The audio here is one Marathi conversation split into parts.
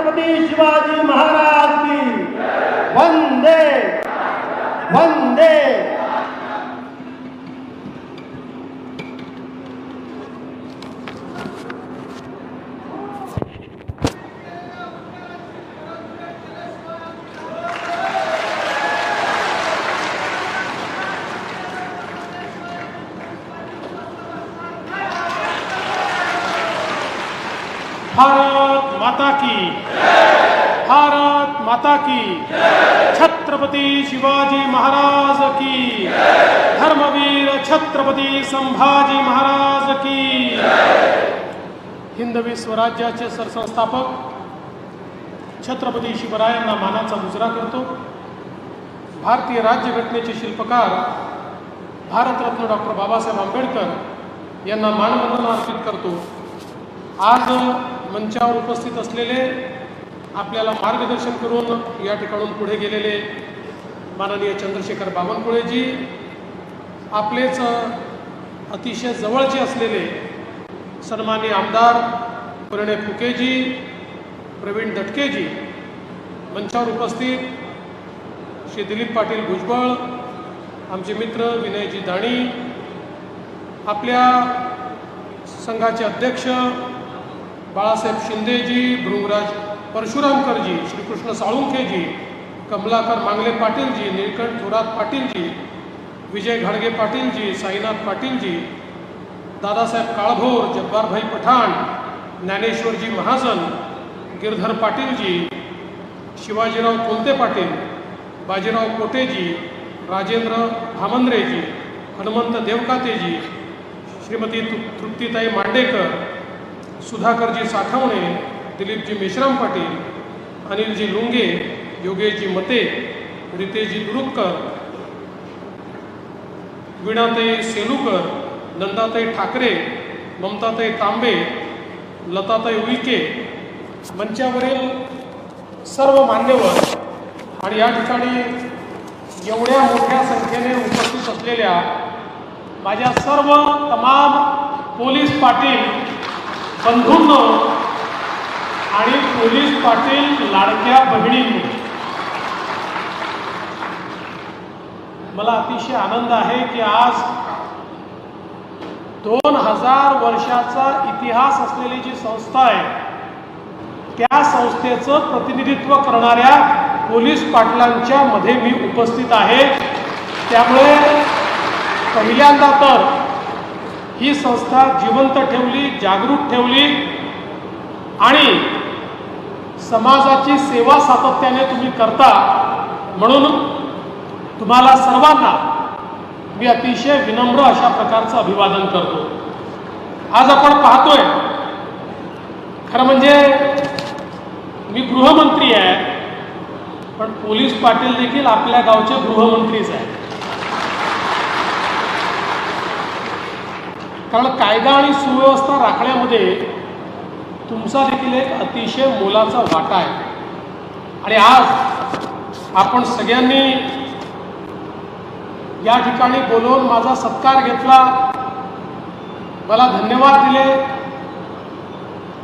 छत्रपती शिवाजी महाराज की वंदे वंदे भारत माता की भारत माता की छत्रपती शिवाजी महाराज की धर्मवीर छत्रपती संभाजी महाराज की हिंदवी स्वराज्याचे सरसंस्थापक छत्रपती शिवरायांना मानाचा मुजरा करतो. भारतीय राज्यघटनेचे शिल्पकार भारतरत्न डॉक्टर बाबासाहेब आंबेडकर यांना मानवंदना अर्पित करतो. आज मंचावर उपस्थित असलेले आपल्याला मार्गदर्शन करून या ठिकाणून पुढे गेलेले माननीय चंद्रशेखर बावनकुळेजी आपलेच अतिशय जवळचे असलेले सन्मान्य आमदार प्रणय फुकेजी प्रवीण दटकेजी मंचावर उपस्थित श्री दिलीप पाटील भुजबळ आमचे मित्र विनयजी दाणी आपल्या संघाचे अध्यक्ष बाळासाहेब शिंदेजी भृंगराज परशुरामकरजी श्रीकृष्ण साळुंखेजी कमलाकर मांगले पाटीलजी निळकंठ थोरात पाटीलजी विजय घाडगे पाटीलजी साईनाथ पाटीलजी दादासाहेब काळभोर जब्बारभाई पठाण ज्ञानेश्वरजी महाजन गिरधर पाटीलजी शिवाजीराव कोलते पाटील बाजीराव कोटेजी राजेंद्र भामंद्रेजी हनुमंत देवकातेजी श्रीमती तृ तृप्तीताई मांडेकर सुधाकरजी साठवणे दिलीपजी मेश्राम पाटील अनिलजी लुंगे योगेशजी मते रितेशजी दुरुक्कर वीणाताई सेलूकर नंदाताई ठाकरे ममताताई तांबे लताताई उईके मंचावरील सर्व मान्यवर आणि या ठिकाणी एवढ्या मोठ्या संख्येने उपस्थित असलेल्या माझ्या सर्व तमाम पोलीस पाटील बंधूंनो आणि पोलीस पाटील लाडक्या बहिणींनी मला अतिशय आनंद आहे की आज दोन हजार वर्षाचा इतिहास असलेली जी संस्था आहे त्या संस्थेचं प्रतिनिधित्व करणाऱ्या पोलीस पाटलांच्या मध्ये मी उपस्थित आहे. त्यामुळे पहिल्यांदा तर ही संस्था जिवंत ठेवली जागरूक ठेवली आणि समाजाची सेवा सातत्याने तुम्ही करता. म्हणून तुम्हाला सर्वांना मी अतिशय विनम्र अशा प्रकारचं अभिवादन करतो. आज आपण पाहतोय खरं म्हणजे मी गृहमंत्री आहे पण पोलीस पाटील देखील आपल्या गावचे गृहमंत्रीच आहे कारण कायदा आणि सुव्यवस्था राखण्यामध्ये तुमचा देखील एक अतिशय मोलाचा वाटा आहे. आणि आज आपण सगळ्यांनी या ठिकाणी बोलवून माझा सत्कार घेतला. मला धन्यवाद दिले.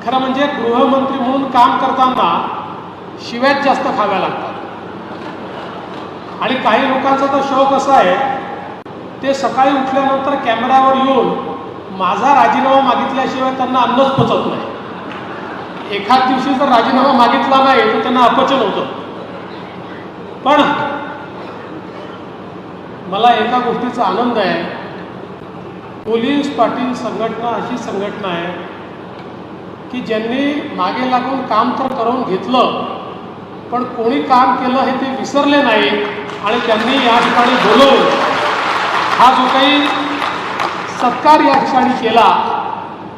खरं म्हणजे गृहमंत्री म्हणून काम करताना शिव्याच जास्त खाव्या लागतात. आणि काही लोकांचा तर शौक असा आहे ते सकाळी उठल्यानंतर कॅमेऱ्यावर येऊन माझा राजीनामा मागितल्याशिवाय त्यांना अन्नच पचत नाही. एखाद दिवशी जर राजीनामा मागितला नाही तर त्यांना अपचन होतं. पण मला एका गोष्टीचा आनंद आहे. पोलीस पाटील संघटना अशी संघटना आहे की ज्यांनी मागे लागून काम तर करून घेतलं पण कोणी काम केलं हे ते विसरले नाही आणि त्यांनी या ठिकाणी बोलवून हा जो काही सत्कार या ठिकाणी केला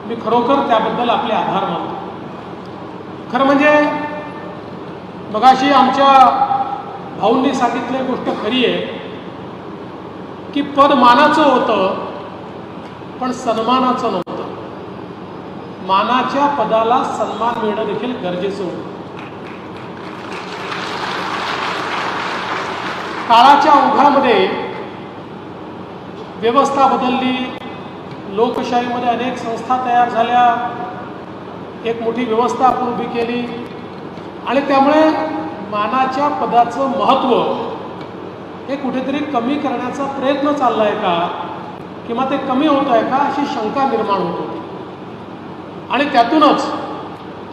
मी खरोखर त्याबद्दल आपले आभार मानतो. खरं म्हणजे मगाशी आमच्या भाऊंनी सांगितली गोष्ट खरी आहे. की पद मानाचं होतं पण सन्मानाचं नव्हतं. मानाच्या पदाला सन्मान मिळणं देखील गरजेचं होतं. काळाच्या ओघामध्ये व्यवस्था बदलली लोकशाहीमध्ये अनेक संस्था तयार झाल्या एक मोठी व्यवस्था आपण उभी केली आणि त्यामुळे मानाच्या पदाचं महत्त्व हे कुठेतरी कमी करण्याचा प्रयत्न चालला आहे का? किंवा ते कमी होत आहे का अशी शंका निर्माण होत होती. आणि त्यातूनच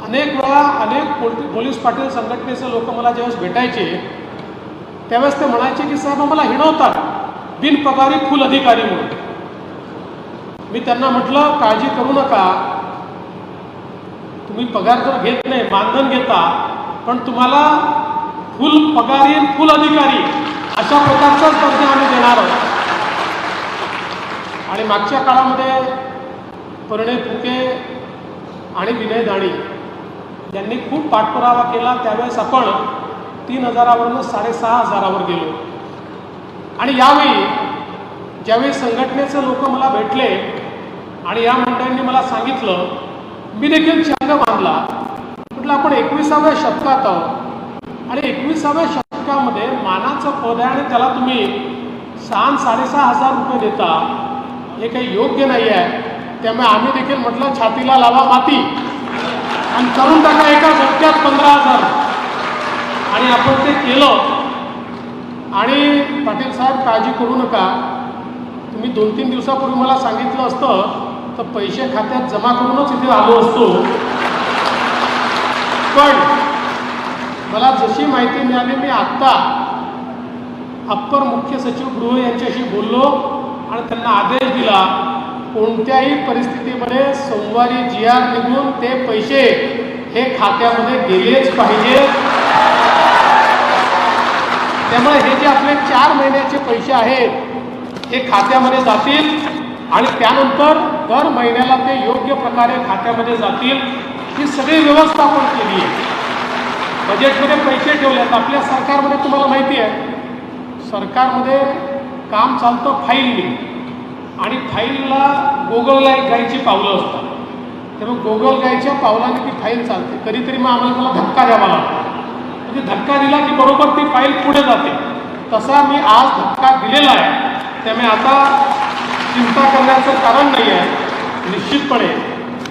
अनेक वेळा अनेक पोलीस पाटील संघटनेचे लोक मला ज्यावेळेस भेटायचे त्यावेळेस ते म्हणायचे की साहेब आम्हाला हिणवतात बिनपगारी फुल अधिकारी म्हणून. मी त्यांना म्हटलं काळजी करू नका. तुम्ही पगार तर घेत नाही मानधन घेता पण तुम्हाला फुल पगारी फुल अधिकारी अशा प्रकारचाच दर्जा आम्ही देणार आहोत. आणि मागच्या काळामध्ये परिणय फुके आणि विनय दाणी यांनी खूप पाठपुरावा केला. त्यावेळेस आपण तीन हजारावरून साडेसहा हजारावर गेलो. आणि यावेळी ज्यावेळी संघटनेचे लोक मला भेटले आणि या मंडळींनी मला सांगितलं मी देखील चंग बांधला. म्हटलं आपण एकविसाव्या शतकात आहोत. आणि एकविसाव्या शतकामध्ये मानाचं पद आहे आणि त्याला तुम्ही सहा साडेसहा हजार रुपये देता हे काही योग्य नाही आहे. त्यामुळे आम्ही देखील म्हटलं छातीला लावा माती. आणि करून टाका एका झटक्यात पंधरा हजार. आणि आपण ते केलं. आणि पाटील साहेब काळजी करू नका. तुम्ही दोन तीन दिवसापूर्वी मला सांगितलं असतं तर पैसे खात्यात जमा करूनच इथे आलो असतो. पण मला जशी माहिती मिळाली मी आत्ता अप्पर मुख्य सचिव गृह यांच्याशी बोललो आणि त्यांना आदेश दिला कोणत्याही परिस्थितीमध्ये सोमवारी जी आर निघून ते पैसे हे खात्यामध्ये गेलेच पाहिजे. त्यामुळे हे जे आपले चार महिन्याचे पैसे आहेत हे खात्यामध्ये जातील आणि त्यानंतर दर महिन्याला ते योग्य प्रकारे खात्यामध्ये जातील ही सगळी व्यवस्था आपण केली आहे. बजेटमध्ये पैसे ठेवले आहेत आपल्या सरकारमध्ये तुम्हाला माहिती आहे सरकारमध्ये काम चालतं फाईलनी आणि फाईलला गोगलला एक गायची पावलं असतात. त्यामुळे गोगल गायच्या पावलाने ती फाईल चालते. कधीतरी मग आम्हाला त्याला धक्का द्यावा लागतो. म्हणजे धक्का दिला की बरोबर ती फाईल पुढे जाते. तसा मी आज धक्का दिलेला आहे. त्यामुळे आता चिंता करण्याचं कारण नाही आहे निश्चितपणे.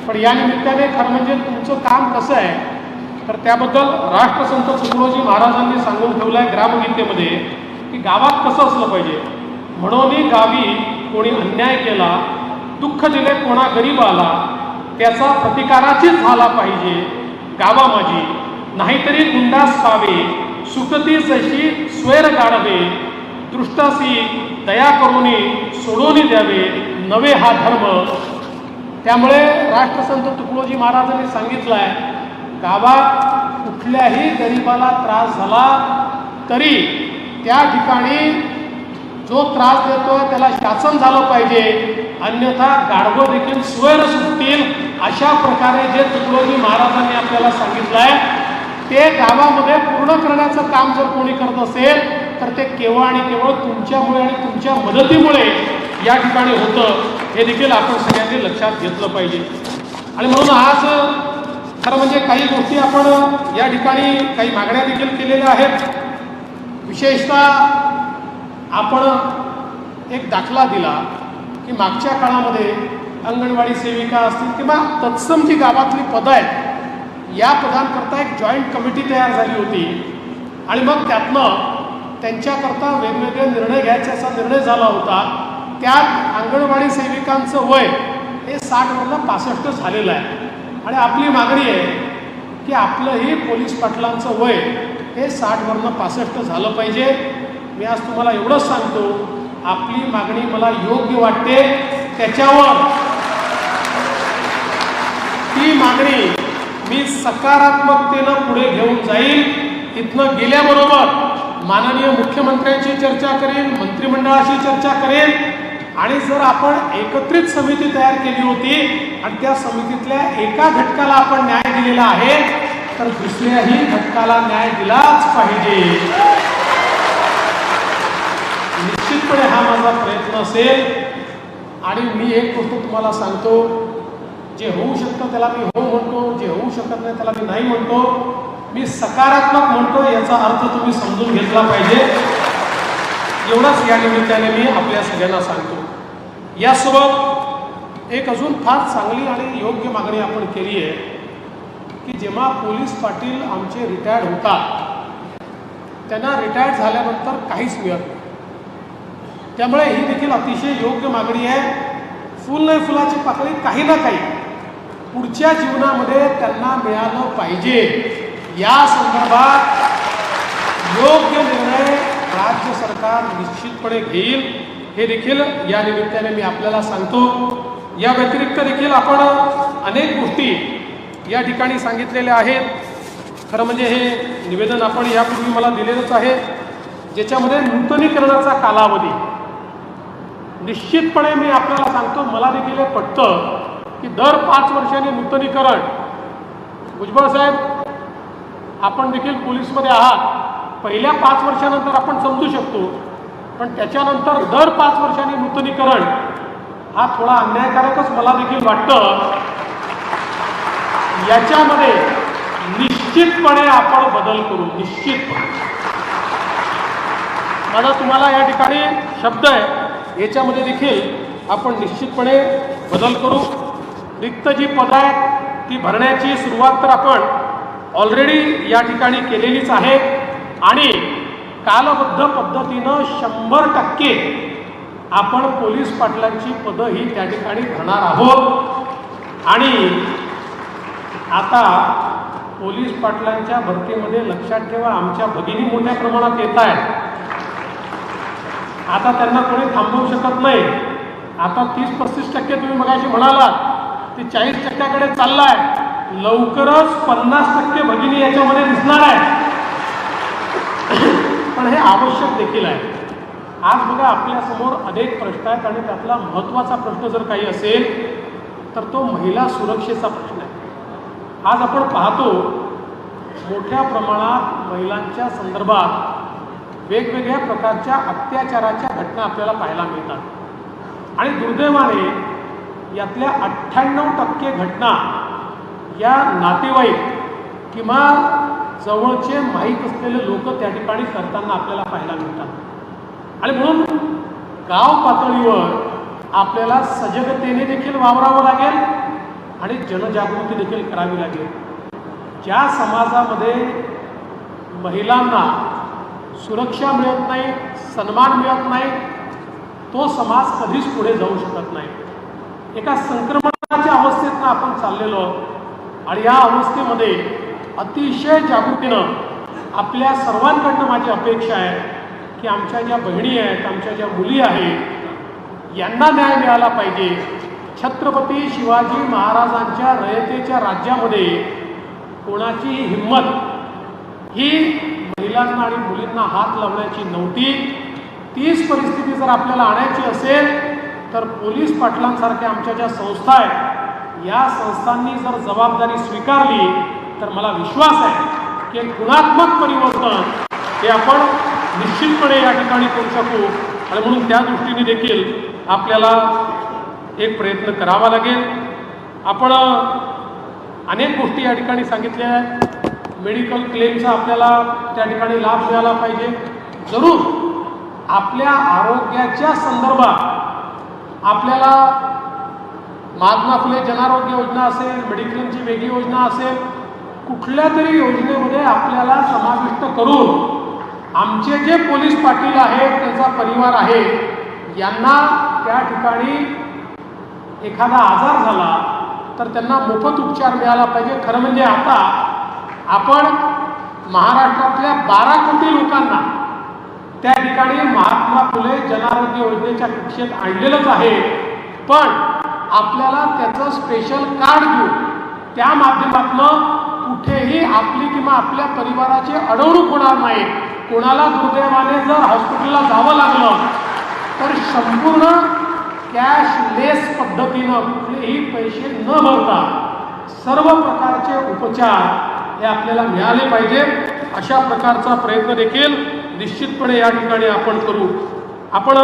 पण या निमित्ताने खरं म्हणजे तुमचं काम कसं आहे तर त्याबद्दल राष्ट्रसंत तुकडोजी महाराजांनी सांगून ठेवलं आहे ग्रामगीतेमध्ये की गावात कसं असलं पाहिजे? म्हणून गावी कोणी अन्याय केला दुःख दिले कोणा गरीब आला त्याचा प्रतिकाराचीच झाला पाहिजे. गावा माझी नाहीतरी गुंडास पावे सुखती जशी स्वेर गाडवे दृष्टासी दया करून सोडून द्यावे नवे हा धर्म. त्यामुळे राष्ट्रसंत तुकडोजी महाराजांनी सांगितलं आहे गावात कुठल्याही गरिबाला त्रास झाला तरी त्या ठिकाणी जो त्रास देतोय त्याला शासन झालं पाहिजे. अन्यथा गाडगो देखील स्वैर सुटतील अशा प्रकारे जे तुकडोजी महाराजांनी आपल्याला सांगितलं आहे ते गावामध्ये पूर्ण करण्याचं काम जर कोणी करत असेल तर ते केवळ आणि केवळ तुमच्यामुळे आणि तुमच्या मदतीमुळे या ठिकाणी होतं. हे देखील आपण सगळ्यांनी लक्षात घेतलं पाहिजे. आणि म्हणून आज खरं म्हणजे काही गोष्टी आपण या ठिकाणी काही मागण्या देखील केलेल्या आहेत. विशेषतः आपण एक दाखला दिला की मागच्या काळामध्ये अंगणवाडी सेविका असतील किंवा तत्सम जी गावातली पदं आहेत या पदांकरता एक जॉईंट कमिटी तयार झाली होती. आणि मग त्यातनं त्यांच्याकरता वेगवेगळे निर्णय घ्यायचे असा निर्णय झाला होता. त्यात अंगणवाडी सेविकांचं वय हे साठवरनं पासष्ट झालेलं आहे. आणि आपली मागणी आहे की आपलंही पोलीस पाटलांचं वय हे साठवरनं पासष्ट झालं पाहिजे. मी आज तुम्हाला एवढंच सांगतो आपली मागणी मला योग्य वाटते. त्याच्यावर ती मागणी मी सकारात्मकतेनं पुढे घेऊन जाईल. इथनं गेल्याबरोबर माननीय मुख्यमंत्र्यांशी चर्चा करेन मंत्रिमंडळाशी चर्चा करेन. आणि जर आपण एकत्रित समिती तयार केली होती आणि त्या समितीतल्या एका घटकाला आपण न्याय दिलेला आहे तर दुसऱ्याही घटकाला न्याय दिलाच पाहिजे. निश्चितपणे हा माझा प्रयत्न असेल. आणि मी एक गोष्ट तुम्हाला सांगतो जे होऊ शकतं त्याला मी हो म्हणतो जे होऊ शकत नाही त्याला मी नाही म्हणतो. मी सकारात्मक म्हणतो याचा अर्थ तुम्ही समजून घेतला पाहिजे. एवढाच या निमित्ताने मी आपल्या सगळ्यांना सांगतो. यासोबत एक अजून फार चांगली आणि योग्य मागणी आपण केली आहे की जेव्हा पोलीस पाटील आमचे रिटायर्ड होतात त्यांना रिटायर्ड झाल्यानंतर काहीच मिळत नाही. त्यामुळे ही देखील अतिशय योग्य मागणी आहे. फुल नाही फुलाची पाकळी काही ना काही पुढच्या जीवनामध्ये त्यांना मिळालं पाहिजे. या संदर्भात योग्य निर्णय राज्य सरकार निश्चितपणे घेईल. हे देखील या निमित्ताने मी आपल्याला सांगतो. या व्यतिरिक्त देखील आपण अनेक गोष्टी या ठिकाणी सांगितलेल्या आहेत. खरं म्हणजे हे निवेदन आपण यापूर्वी मला दिलेलंच आहे. ज्याच्यामध्ये नूतनीकरणाचा कालावधी. निश्चितपणे मी आपल्याला सांगतो मला देखील हे पटतं की दर पाच वर्षांनी नूतनीकरण. भुजबळ साहेब आपण देखील पोलीसमध्ये आहात. पहिल्या पाच वर्षानंतर आपण समजू शकतो पण त्याच्यानंतर दर पाच वर्षांनी नूतनीकरण हा थोडा अन्यायकारकच मला देखील वाटतं. याच्यामध्ये निश्चितपणे आपण बदल करू निश्चितपणे. माझा तुम्हाला या ठिकाणी शब्द आहे याच्यामध्ये देखील आपण निश्चितपणे बदल करू. रिक्त जी पदं आहेत ती भरण्याची सुरुवात तर आपण ऑलरेडी या ठिकाणी केलेलीच आहे. आणि कालबद्ध पद्धतीनं शंभर टक्के आपण पोलीस पाटलांची पदं ही त्या ठिकाणी भरणार आहोत. आणि आता पोलीस पाटलांच्या भरतीमध्ये लक्षात ठेवा आमच्या भगिनी मोठ्या प्रमाणात येत आहेत. आता त्यांना कोणी थांबवू शकत नाही. आता तीस पस्तीस टक्के तुम्ही मगाशी म्हणालात ते चाळीस टक्क्याकडे चाललाय. लवकरच पन्नास टक्के भगिनी याच्यामध्ये दिसणार आहे पण हे आवश्यक देखील आहे. आज बघा आपल्यासमोर अनेक प्रश्न आहेत आणि त्यातला महत्त्वाचा प्रश्न जर काही असेल तर तो महिला सुरक्षेचा प्रश्न आहे. आज आपण पाहतो मोठ्या प्रमाणात महिलांच्या संदर्भात वेगवेगळ्या प्रकारच्या अत्याचाराच्या घटना आपल्याला पाहायला मिळतात. आणि दुर्दैवाने यातल्या अठ्ठ्याण्णव टक्के घटना या नातेवाईक किंवा जवळचे माहीत असलेले लोक त्या ठिकाणी करताना आपल्याला पाहायला मिळतात. आणि म्हणून गाव पातळीवर आपल्याला सजगतेने देखील वावरावं लागेल आणि जनजागृती देखील करावी लागेल. ज्या समाजामध्ये महिलांना सुरक्षा मिळत नाही सन्मान मिळत नाही तो समाज कधीच पुढे जाऊ शकत नाही. एका संक्रमणाच्या अवस्थेतनं आपण चाललेलो आहोत आणि या अवस्थेमध्ये अतिशय जागृतीनं आपल्या सर्वांकडनं माझी अपेक्षा आहे की आमच्या ज्या बहिणी आहेत आमच्या ज्या मुली आहेत यांना न्याय मिळाला पाहिजे. छत्रपती शिवाजी महाराजांच्या रयतेच्या राज्यामध्ये कोणाचीही हिंमत ही महिलांना आणि मुलींना हात लावण्याची नव्हती. तीच परिस्थिती जर आपल्याला आणायची असेल तर पोलीस पाटलांसारख्या आमच्या ज्या संस्था आहेत या संस्थांनी जर जबाबदारी स्वीकारली तर मला विश्वास आहे की एक गुणात्मक परिवर्तन हे आपण निश्चितपणे या ठिकाणी करू शकू. आणि म्हणून त्या दृष्टीने देखील आपल्याला एक प्रयत्न करावा लागेल. आपण अनेक गोष्टी या ठिकाणी सांगितल्या आहेत. मेडिकल क्लेमचा आपल्याला त्या ठिकाणी लाभ मिळाला पाहिजे. जरूर आपल्या आरोग्याच्या संदर्भात आपल्याला महात्मा फुले जनारोग्य योजना असेल मेडिक्लेमची वेगळी योजना असेल कुठल्या तरी योजनेमध्ये आपल्याला समाविष्ट करून आमचे जे पोलीस पाटील आहेत त्यांचा परिवार आहे यांना त्या ठिकाणी एखादा आजार झाला तर त्यांना मोफत उपचार मिळाला पाहिजे. खरं म्हणजे आता आपण महाराष्ट्रातल्या बारा कोटी लोकांना त्या ठिकाणी महात्मा फुले जनारोग्य योजनेच्या कक्षेत आणलेलंच आहे. पण आपल्याला त्याचं स्पेशल कार्ड घेऊन त्या माध्यमातून कुठेही आपली किंवा आपल्या परिवाराची अडवणूक होणार नाही. कोणाला दुर्दैवाने जर हॉस्पिटलला जावं लागलं तर संपूर्ण कॅशलेस पद्धतीनं कुठलेही पैसे न भरता सर्व प्रकारचे उपचार हे आपल्याला मिळाले पाहिजे. अशा प्रकारचा प्रयत्न देखील निश्चितपणे या ठिकाणी आपण करू. आपण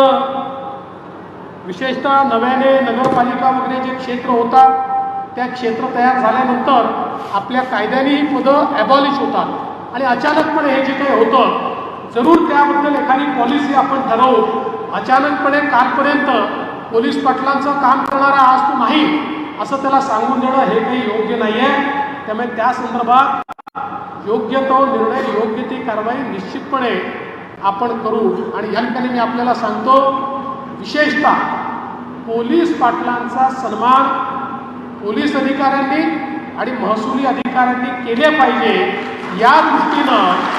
विशेषतः नव्याने नगरपालिका वगैरे जे क्षेत्र होतात त्या क्षेत्र तयार झाल्यानंतर आपल्या कायद्याने ही पदं ॲबॉलिश होतात. आणि अचानकपणे हे जे काही होतं जरूर त्याबद्दल एखादी पॉलिसी आपण ठरवू. अचानकपणे कालपर्यंत पोलीस पाटलांचं काम करणारा आज तो नाही असं त्याला सांगून देणं हे काही योग्य नाही आहे त्यामुळे त्या संदर्भात योग्य तो निर्णय योग्य ती कारवाई निश्चितपणे आपण करू. आणि या ठिकाणी मी आपल्याला सांगतो विशेषतः पोलीस पाटलांचा सन्मान पोलीस अधिकाऱ्यांनी आणि महसुली अधिकाऱ्यांनी केले पाहिजे. या दृष्टीनं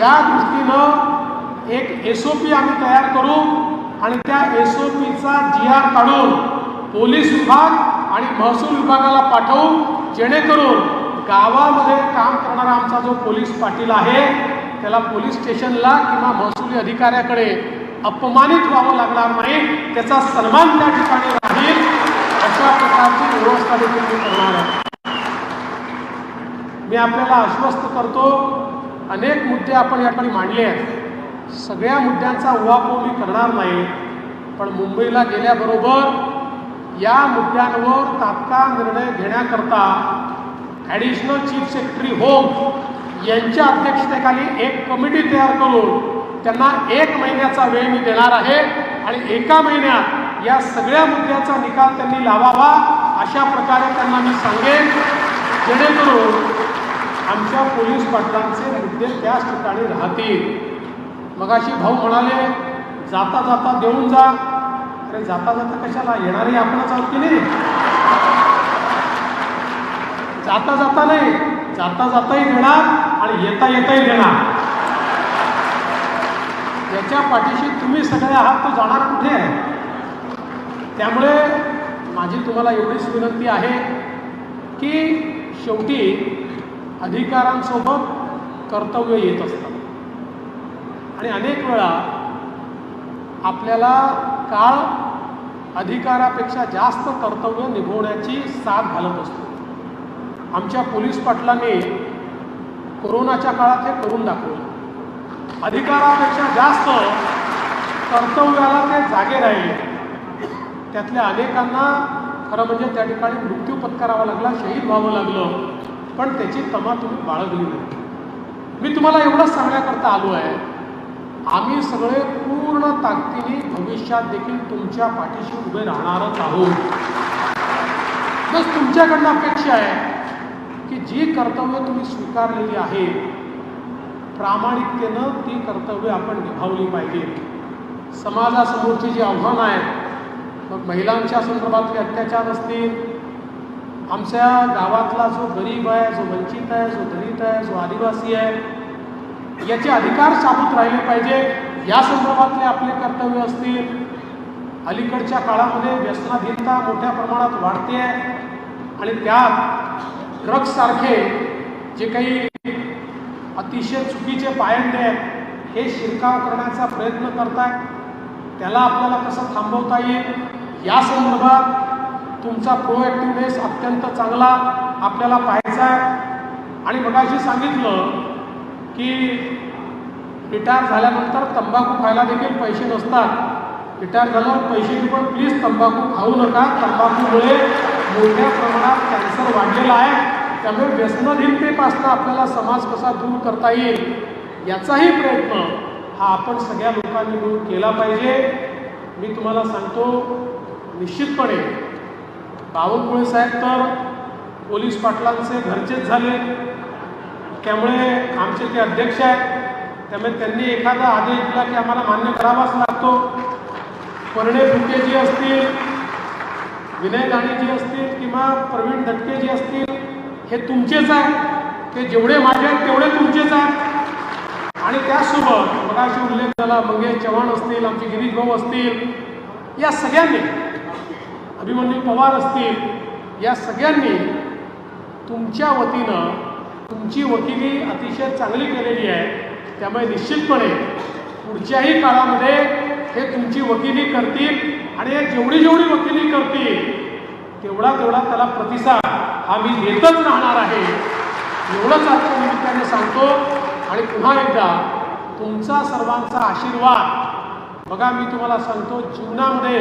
या दृष्टीनं एक एस ओ पी आम्ही तयार करू आणि त्या एस ओ पीचा जी आर काढून पोलीस विभाग आणि महसूल विभागाला पाठवू जेणेकरून गावामध्ये काम करणारा आमचा जो पोलीस पाटील आहे त्याला पोलीस स्टेशनला किंवा महसुली अधिकाऱ्याकडे अपमानित व्हावं लागणार नाही त्याचा सन्मान त्या ठिकाणी अशा प्रकारची व्यवस्था देखील मी करणार आहे मी आपल्याला आश्वस्त करतो अनेक मुद्दे आपण या ठिकाणी मांडले आहेत. सगळ्या मुद्द्यांचा उहापोह मी करणार नाही पण मुंबईला गेल्याबरोबर या मुद्द्यांवर तात्काळ निर्णय घेण्याकरता ॲडिशनल चीफ सेक्रेटरी होम यांच्या अध्यक्षतेखाली एक कमिटी तयार करून त्यांना एक महिन्याचा वेळ मी देणार आहे आणि एका महिन्यात या सगळ्या मुद्द्याचा निकाल त्यांनी लावावा अशा प्रकारे त्यांना मी सांगेन. जेणेकरून आमच्या पोलीस पाटलांचे मुद्दे त्याच ठिकाणी राहतील. मगाशी भाऊ म्हणाले जाता जाता देऊन जा. अरे जाता जाता कशाला? येणारे आपणच आहोत की नाही? जाता जाता नाही जाता जाताही देणार आणि येता येताही देणार. याच्या पाठीशी तुम्ही सगळे आहात तो जाणार कुठे? आहे त्यामुळे माझी तुम्हाला एवढीच विनंती आहे की शेवटी अधिकारांसोबत कर्तव्य येत असतात आणि अनेक वेळा आपल्याला काळ अधिकारापेक्षा जास्त कर्तव्य निभवण्याची साथ घालत असतो. आमच्या पोलीस पाटलांनी कोरोनाच्या काळात हे करून दाखवलं. अधिकारापेक्षा जास्त कर्तव्याला ते जागे राहिले. त्यातल्या अनेकांना खरं म्हणजे त्या ठिकाणी मृत्यू पत्करावा लागला शहीद व्हावं लागलं. पण त्याची तमा तुम्ही बाळगली नाही. मी तुम्हाला एवढंच सांगण्याकरता आलो आहे. आम्ही सगळे पूर्ण ताकदीने भविष्यात देखील तुमच्या पाठीशी उभे राहणारच आहोत. बस तुमच्याकडनं अपेक्षा आहे की जी कर्तव्य तुम्ही स्वीकारलेली आहे प्रामाणिकतेनं ती कर्तव्य आपण निभावली पाहिजे. समाजासमोरची जी आव्हानं आहेत मग महिलांच्या संदर्भातले अत्याचार असतील. आमच्या गावातला जो गरीब आहे जो वंचित आहे जो दलित आहे जो आदिवासी आहे याचे अधिकार साबूत राहिले पाहिजे. या संदर्भातले आपले कर्तव्य असतील. अलीकडच्या काळामध्ये व्यसनाधीनता मोठ्या प्रमाणात वाढते आहे आणि त्यात ड्रग्जसारखे जे काही अतिशय चुकीचे पायंडे आहेत हे शिरकाव करण्याचा प्रयत्न करतायत त्याला आपल्याला कसं थांबवता येईल? या संदर्भात तुमचा प्रोएक्टिव्हनेस अत्यंत चांगला आपल्याला पाहायचा आहे. आणि मगाशी सांगितलं की रिटायर झाल्यानंतर तंबाखू खायला देखील पैसे नसतात. रिटायर झाल्यावर पैसे पण प्लीज तंबाखू खाऊ नका. तंबाखूमुळे मोठ्या प्रमाणात कॅन्सर वाढलेला आहे. त्यामुळे व्यसनधीनतेपासनं आपल्याला समाज कसा दूर करता येईल याचाही प्रयत्न हा आपण सगळ्या लोकांनी मिळून केला पाहिजे. मी तुम्हाला सांगतो निश्चितपणे बावनकुळे साहेब तर पोलीस पाटलांचे घरचेच झाले. त्यामुळे आमचे ते अध्यक्ष आहेत. त्यामुळे त्यांनी एखादा आदेश दिला की आम्हाला मान्य करावाच लागतो. परिणय फुकेजी असतील विनय गाणेजी असतील किंवा प्रवीण दटकेजी असतील हे तुमचेच आहे ते जेवढे माझे आहेत तेवढे तुमचेच आहेत. आणि त्यासोबत मगाशी उल्लेख झाला मंगेश चव्हाण असतील आमचे गिरीश भाऊ असतील या सगळ्यांनी अभिमन्यू पवार असतील या सगळ्यांनी तुमच्या वतीनं तुमची वकिली अतिशय चांगली केलेली आहे. त्यामुळे निश्चितपणे पुढच्याही काळामध्ये हे तुमची वकिली करतील आणि हे जेवढी जेवढी वकिली करतील तेवढा तेवढा त्याला प्रतिसाद हा मी देतच राहणार आहे. एवढंच आजच्या निमित्ताने सांगतो आणि पुन्हा एकदा तुमचा सर्वांचा आशीर्वाद. बघा मी तुम्हाला सांगतो जीवनामध्ये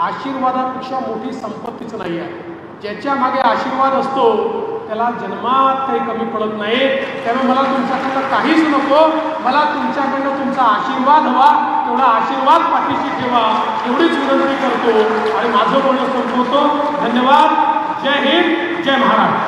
आशीर्वादापेक्षा मोठी संपत्तीच नाही आहे ज्याच्या मागे आशीर्वाद असतो त्याला जन्मात काही कमी पडत नाही. त्यामुळे मला तुमच्याकडनं काहीच नको. मला तुमच्याकडनं तुमचा आशीर्वाद हवा. तेवढा आशीर्वाद पाठीशी ठेवा. एवढीच विनंती करतो. आणि माझं बोलणं संपवतो. धन्यवाद. जय हिंद. जय महाराष्ट्र.